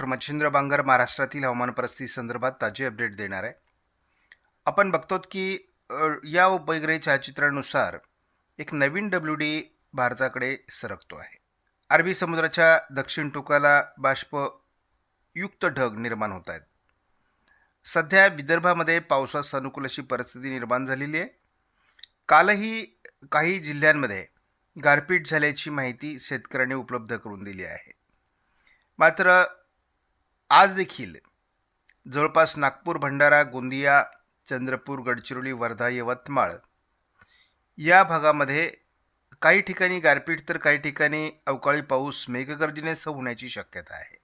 Doctor Machhindra Bangar महाराष्ट्रातील हवामान परिस्थिती संदर्भात ताजे अपडेट देणार आहे. आपण बघतो की या उपग्रह छायाचित्रानुसार एक नवीन डब्ल्यू डी भारताकडे सरकतो आहे. अरबी समुद्राच्या दक्षिण टोकाला बाष्पयुक्त ढग निर्माण होत आहेत. सध्या विदर्भामध्ये पावसास अनुकूल अशी परिस्थिती निर्माण झालेली आहे. कालही काही जिल्ह्यांमध्ये गारपीट झाल्याची माहिती शेतकऱ्यांनी उपलब्ध करून दिली आहे. मात्र आज देखील जवळपास नागपूर भंडारा गोंदिया चंद्रपूर गडचिरोली वर्धा यवतमाळ या भागामध्ये काही ठिकाणी गारपीट तर काही ठिकाणी अवकाळी पाऊस मेघगर्जनेसह होण्याची शक्यता आहे.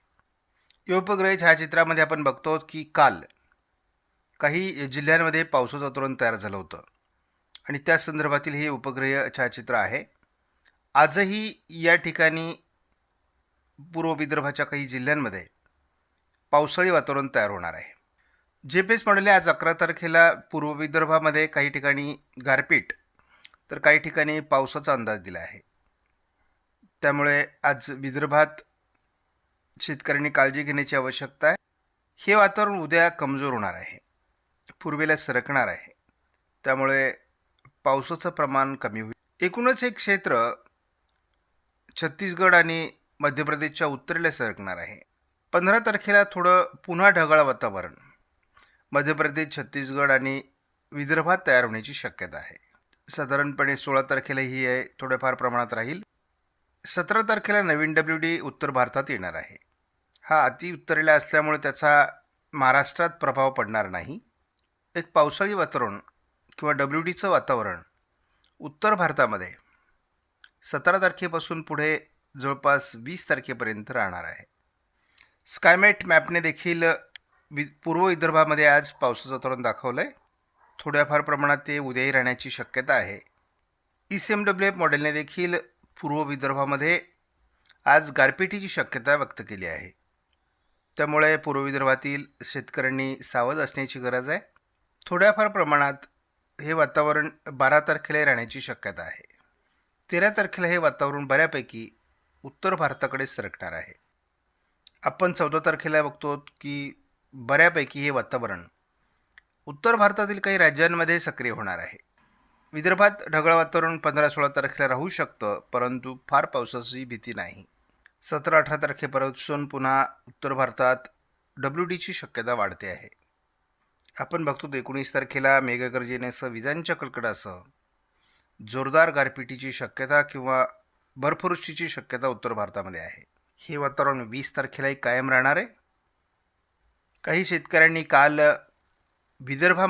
या उपग्रह छायाचित्रामध्ये आपण बघतो की काल काही जिल्ह्यांमध्ये पावसाचं वातावरण तयार झालं होतं आणि त्या संदर्भातील हे उपग्रह छायाचित्र आहे. आजही या ठिकाणी पूर्व विदर्भाच्या काही जिल्ह्यांमध्ये पावसाळी वातावरण तयार होणार आहे. जे पी एस मॉडेलने आज अकरा तारखेला पूर्व विदर्भामध्ये काही ठिकाणी गारपीट तर काही ठिकाणी पावसाचा अंदाज दिला आहे. त्यामुळे आज विदर्भात शेतकऱ्यांनी काळजी घेण्याची आवश्यकता आहे. हे वातावरण उद्या कमजोर होणार आहे. पूर्वेला सरकणार आहे. त्यामुळे पावसाचं प्रमाण कमी होईल. एकूणच हे क्षेत्र छत्तीसगड आणि मध्य प्रदेशच्या उत्तरेला सरकणार आहे. पंधरा तारखेला थोडं पुन्हा ढगाळ वातावरण. मध्य प्रदेश छत्तीसगड आणि विदर्भात तयार होण्याची शक्यता आहे. साधारणपणे सोळा तारखेला ही आहे थोड्याफार प्रमाणात राहील. सतरा तारखेला नवीन डब्ल्यू डी उत्तर भारतात येणार आहे. हा अति उत्तरेला असल्यामुळे त्याचा महाराष्ट्रात प्रभाव पडणार नाही. एक पावसाळी वातावरण किंवा डब्ल्यू डीचं वातावरण उत्तर भारतामध्ये सतरा तारखेपासून पुढे जवळपास वीस तारखेपर्यंत राहणार आहे. स्कायमेट मॅपने देखील वि पूर्व विदर्भामध्ये आज पावसाचं तरण दाखवलं आहे थोड्याफार प्रमाणात ते उद्याही राहण्याची शक्यता आहे. E C M W F मॉडेलने देखील पूर्व विदर्भामध्ये आज गारपिटीची शक्यता व्यक्त केली आहे. त्यामुळे पूर्व विदर्भातील शेतकऱ्यांनी सावध असण्याची गरज आहे. थोड्याफार प्रमाणात हे वातावरण बारा तारखेला राहण्याची शक्यता आहे. तेरा तारखेला हे वातावरण बऱ्यापैकी उत्तर भारताकडे सरकणार आहे. आपण चौदा तारखेला बघतो की बऱ्यापैकी हे वातावरण उत्तर भारतातील काही राज्यांमध्ये सक्रिय होणार आहे. विदर्भात ढगाळ वातावरण पंधरा सोळा तारखेला राहू शकतं परंतु फार पावसाची भीती नाही. सतरा अठरा तारखेपासून पुन्हा उत्तर भारतात डब्ल्यू डीची शक्यता वाढते आहे. आपण बघतो एकोणीस तारखेला मेघगर्जनेसह विजांच्या कडकडासह जोरदार गारपिटीची शक्यता किंवा बर्फवृष्टीची शक्यता उत्तर भारतामध्ये आहे. हे वातावरण वीस तारखेलाही कायम राहणार आहे. काही शेतकऱ्यांनी काल विदर्भा